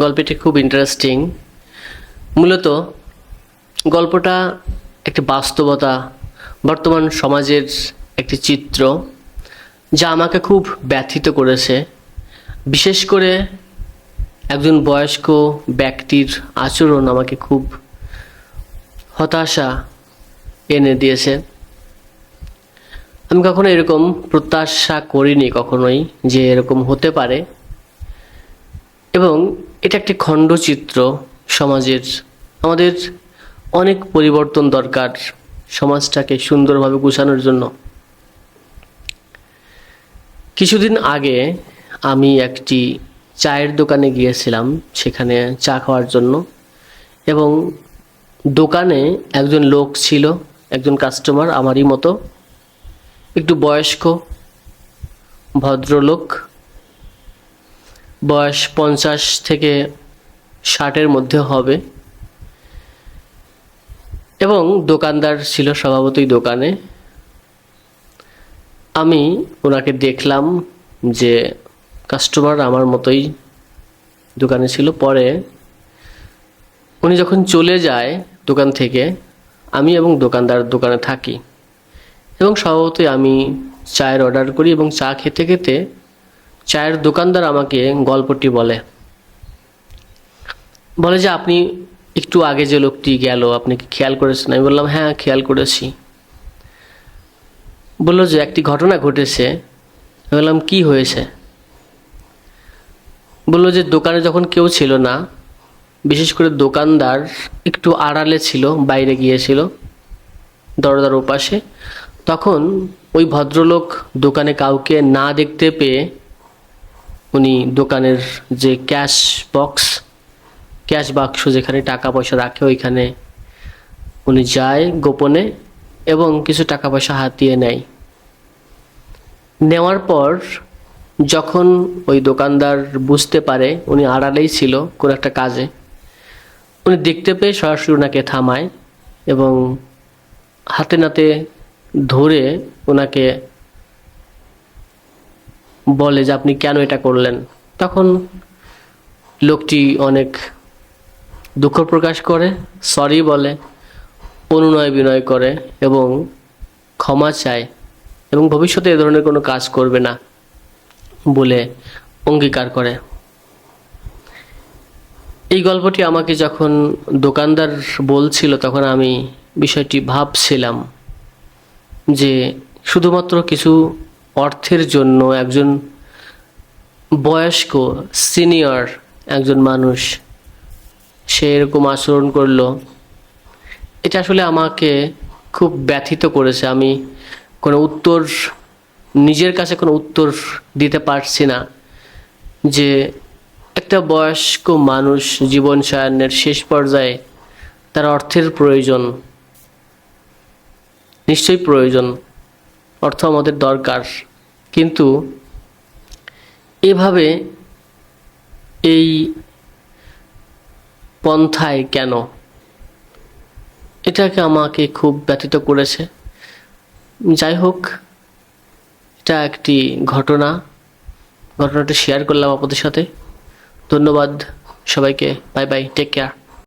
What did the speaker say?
গল্পটি খুব ইন্টারেস্টিং মূলত গল্পটা একটি বাস্তবতা, বর্তমান সমাজের একটি চিত্র, যা আমাকে খুব ব্যথিত করেছে। বিশেষ করে একজন বয়স্ক ব্যক্তির আচরণ আমাকে খুব হতাশা এনে দিয়েছে। আমি কখনো এরকম প্রত্যাশা করিনি কখনোই যে এরকম হতে পারে। এবং এটা একটি খণ্ডচিত্র সমাজের। আমাদের অনেক পরিবর্তন দরকার সমাজটাকে সুন্দরভাবে গুছানোর জন্য। কিছুদিন আগে আমি একটি চায়ের দোকানে গিয়েছিলাম, সেখানে চা খাওয়ার জন্য। এবং দোকানে একজন লোক ছিল, একজন কাস্টমার আমারই মতো। একটু বয়স্ক, ভদ্রলোক। বয়স পঞ্চাশ থেকে ষাটের মধ্যে হবে। এবং দোকানদার ছিল স্বভাবতই দোকানে। আমি ওনাকে দেখলাম যে কাস্টমার আমার মতোই দোকানে ছিল। পরে উনি যখন চলে যায় দোকান থেকে, আমি এবং দোকানদার দোকানে থাকি। এবং স্বভাবতই আমি চায়ের অর্ডার করি এবং চা খেতে খেতে চায়ের দোকানদার আমাকে গল্পটি বলে। বলে যে, আপনি একটু আগে যে লোকটি গেল, আপনি কি খেয়াল করেছেন? আমি বললাম হ্যাঁ খেয়াল করেছি। বলল যে, একটি ঘটনা ঘটেছে। আমি বললাম, কি হয়েছে? বলল যে, দোকানে যখন কেউ ছিল না, বিশেষ করে দোকানদার একটু আড়ালে ছিল, বাইরে গিয়েছিল দরদার ওপাশে, তখন ওই ভদ্রলোক দোকানে কাউকে না দেখতে পেয়ে উনি দোকানের যে ক্যাশ বক্স, ক্যাশ বাক্স যেখানে টাকা পয়সা রাখে ওইখানে উনি যায় গোপনে এবং কিছু টাকা পয়সা হাতিয়ে নেয়। নেওয়ার পর যখন ওই দোকানদার বুঝতে পারে উনি আড়ালেই ছিল কোনো একটা কাজে, উনি দেখতে পেয়ে সরাসরি ওনাকে থামায় এবং হাতে নাতে ধরে ওনাকে বলে যে আপনি কেন এটা করলেন। তখন লোকটি অনেক দুঃখ প্রকাশ করে সরি বলে, অনুনয় বিনয় করে এবং ক্ষমা চায় এবং ভবিষ্যতে এ ধরনের কোনো কাজ করবে না বলে অঙ্গীকার করে। এই গল্পটি আমাকে যখন দোকানদার বলছিল তখন আমি বিষয়টি ভাবছিলাম যে শুধুমাত্র কিছু অর্থের জন্য একজন বয়স্ক, সিনিয়র একজন মানুষ, সে এরকম আচরণ করল। এটা আসলে আমাকে খুব ব্যথিত করেছে। আমি কোনো উত্তর, নিজের কাছে কোনো উত্তর দিতে পারছি না যে একটা বয়স্ক মানুষ জীবন সায়নের শেষ পর্যায়ে তার অর্থের প্রয়োজন, নিশ্চয়ই প্রয়োজন। অর্থ আমাদের দরকার। কিন্তু এভাবে এই পন্থায় কেন? এটাকে আমাকে খুব ব্যথিত করেছে। যাই হোক, এটা একটি ঘটনা। ঘটনাটা শেয়ার করলাম আপনাদের সাথে। ধন্যবাদ সবাইকে। Bye bye take care